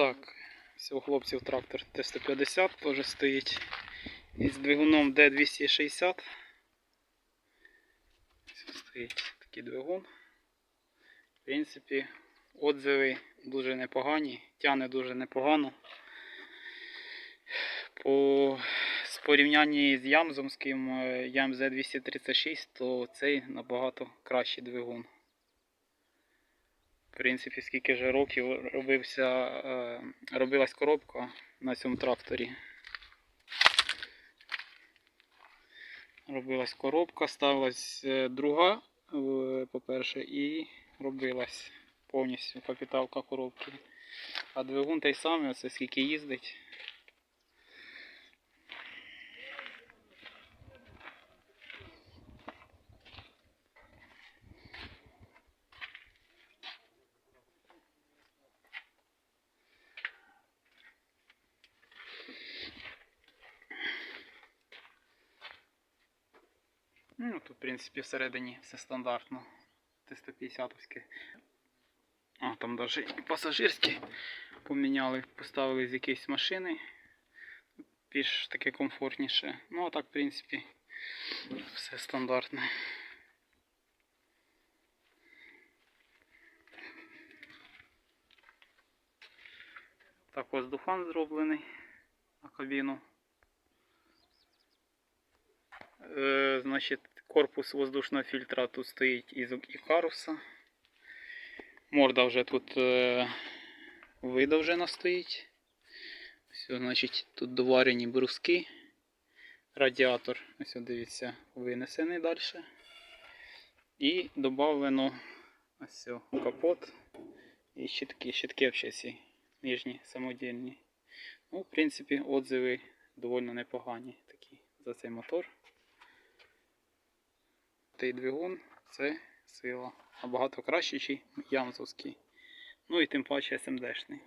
Ось у хлопців трактор Т-150 теж стоїть. Із двигуном Д260. Ось стоїть такий двигун. В принципі, отзиви дуже непогані, тяне дуже непогано. По з порівнянні з Ямзомським е, Ямз 236, то цей набагато кращий двигун. В принципі, скільки вже років робився, е, робилась коробка на цьому тракторі. Робилась коробка, ставилась е, друга, е, по-перше, і робилась повністю капіталка коробки. А двигун той самий, оце скільки їздить. Ну, тут, в принципі, всередині все стандартно. Т-150-овське. А, там навіть пасажирські поміняли, поставили з якоїсь машини. Більш таке комфортніше. Ну, а так, в принципі, все стандартне. Так воздухан зроблений на кабіну. Е, корпус воздушного фільтра тут стоїть із Ікаруса. Морда вже тут е, видовжена стоїть. Все, значить, тут доварені бруски. Радіатор, ось дивіться, винесений далі. І додавлено ось капот і щитки. Щитки взагалі всі нижні, самодільні. Ну, в принципі, отзиви доволі непогані такі за цей мотор. Той двигун це сила. Набагато краще, ніж ямзовський. Ну і тим паче СМДшний.